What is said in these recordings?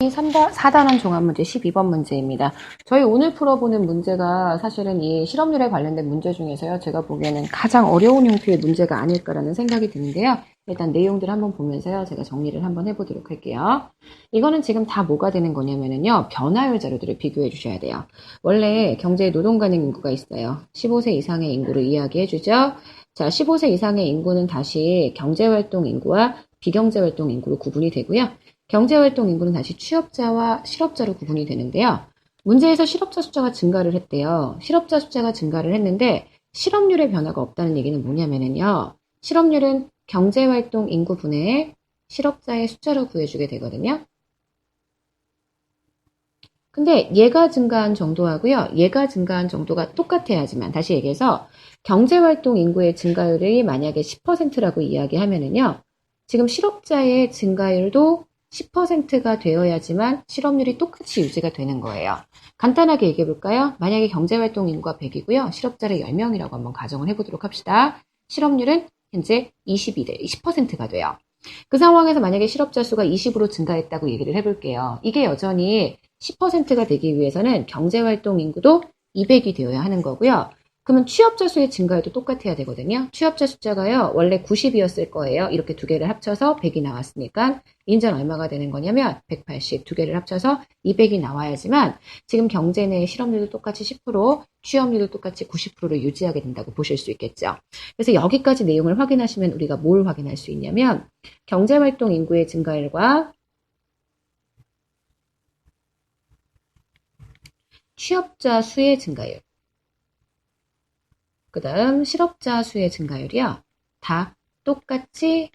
3다, 4단원 종합문제 12번 문제입니다. 저희 오늘 풀어보는 문제가 사실은 이 실업률에 관련된 문제 중에서요. 제가 보기에는 가장 어려운 형태의 문제가 아닐까라는 생각이 드는데요. 일단 내용들 한번 보면서요. 제가 정리를 한번 해보도록 할게요. 이거는 지금 다 뭐가 되는 거냐면요. 변화율 자료들을 비교해 주셔야 돼요. 원래 경제 노동 가능 인구가 있어요. 15세 이상의 인구를 이야기해 주죠. 자, 15세 이상의 인구는 다시 경제활동 인구와 비경제활동 인구로 구분이 되고요. 경제활동 인구는 다시 취업자와 실업자로 구분이 되는데요. 문제에서 실업자 숫자가 증가를 했대요. 실업자 숫자가 증가를 했는데 실업률의 변화가 없다는 얘기는 뭐냐면요. 실업률은 경제활동 인구분의 실업자의 숫자로 구해주게 되거든요. 근데 얘가 증가한 정도하고요. 얘가 증가한 정도가 똑같아야지만 다시 얘기해서 경제활동 인구의 증가율이 만약에 10%라고 이야기하면은요. 지금 실업자의 증가율도 10%가 되어야지만 실업률이 똑같이 유지가 되는 거예요. 간단하게 얘기해 볼까요? 만약에 경제활동 인구가 100이고요. 실업자를 10명이라고 한번 가정을 해보도록 합시다. 실업률은 현재 22 대, 20%가 돼요. 그 상황에서 만약에 실업자 수가 20으로 증가했다고 얘기를 해볼게요. 이게 여전히 10%가 되기 위해서는 경제활동 인구도 200이 되어야 하는 거고요. 그러면 취업자 수의 증가에도 똑같아야 되거든요. 취업자 숫자가요, 원래 90이었을 거예요. 이렇게 두 개를 합쳐서 100이 나왔으니까, 인전 얼마가 되는 거냐면, 180, 두 개를 합쳐서 200이 나와야지만, 지금 경제 내 실업률도 똑같이 10%, 취업률도 똑같이 90%를 유지하게 된다고 보실 수 있겠죠. 그래서 여기까지 내용을 확인하시면 우리가 뭘 확인할 수 있냐면, 경제활동 인구의 증가율과 취업자 수의 증가율, 그 다음 실업자 수의 증가율이요. 다 똑같이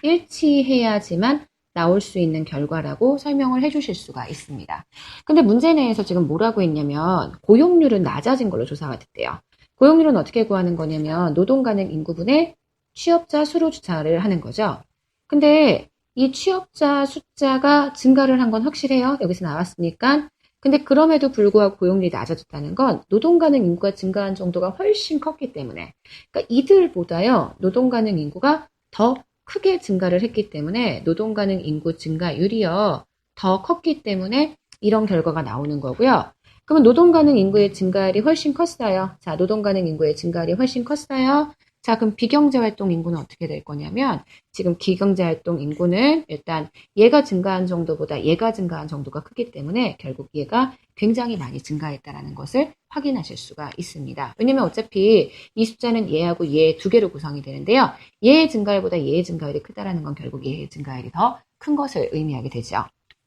일치해야지만 나올 수 있는 결과라고 설명을 해주실 수가 있습니다. 근데 문제 내에서 지금 뭐라고 했냐면 고용률은 낮아진 걸로 조사가 됐대요. 고용률은 어떻게 구하는 거냐면 노동 가능 인구분의 취업자 수로 주차를 하는 거죠. 근데 이 취업자 숫자가 증가를 한 건 확실해요. 여기서 나왔으니까 근데 그럼에도 불구하고 고용률이 낮아졌다는 건 노동 가능 인구가 증가한 정도가 훨씬 컸기 때문에 그러니까 이들보다요 노동 가능 인구가 더 크게 증가를 했기 때문에 노동 가능 인구 증가율이요 더 컸기 때문에 이런 결과가 나오는 거고요. 그러면 노동 가능 인구의 증가율이 훨씬 컸어요. 자, 노동 가능 인구의 증가율이 훨씬 컸어요. 자, 그럼 비경제 활동 인구는 어떻게 될 거냐면 지금 기경제 활동 인구는 일단 얘가 증가한 정도보다 얘가 증가한 정도가 크기 때문에 결국 얘가 굉장히 많이 증가했다라는 것을 확인하실 수가 있습니다. 왜냐면 어차피 이 숫자는 얘하고 얘 두 개로 구성이 되는데요. 얘의 증가율보다 얘의 증가율이 크다라는 건 결국 얘의 증가율이 더 큰 것을 의미하게 되죠.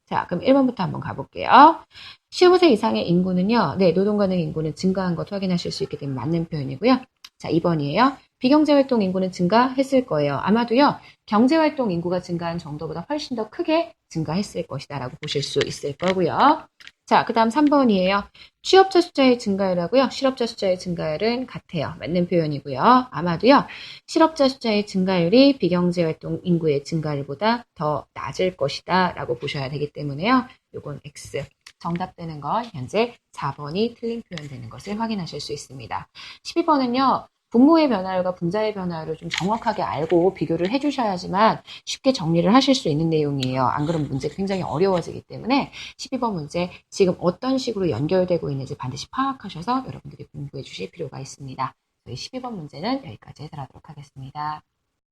자, 그럼 1번부터 한번 가볼게요. 15세 이상의 인구는요, 네, 노동 가능 인구는 증가한 것 확인하실 수 있기 때문에 맞는 표현이고요. 자, 2번이에요. 비경제활동 인구는 증가했을 거예요. 아마도요, 경제활동 인구가 증가한 정도보다 훨씬 더 크게 증가했을 것이다 라고 보실 수 있을 거고요. 자, 그 다음 3번이에요. 취업자 숫자의 증가율하고요. 실업자 숫자의 증가율은 같아요. 맞는 표현이고요. 아마도요. 실업자 숫자의 증가율이 비경제 활동 인구의 증가율보다 더 낮을 것이다 라고 보셔야 되기 때문에요. 요건 X. 정답되는 건 현재 4번이 틀린 표현 되는 것을 확인하실 수 있습니다. 12번은요. 분모의 변화율과 분자의 변화율을 좀 정확하게 알고 비교를 해주셔야지만 쉽게 정리를 하실 수 있는 내용이에요. 안 그러면 문제가 굉장히 어려워지기 때문에 12번 문제 지금 어떤 식으로 연결되고 있는지 반드시 파악하셔서 여러분들이 공부해 주실 필요가 있습니다. 저희 12번 문제는 여기까지 해드리도록 하겠습니다.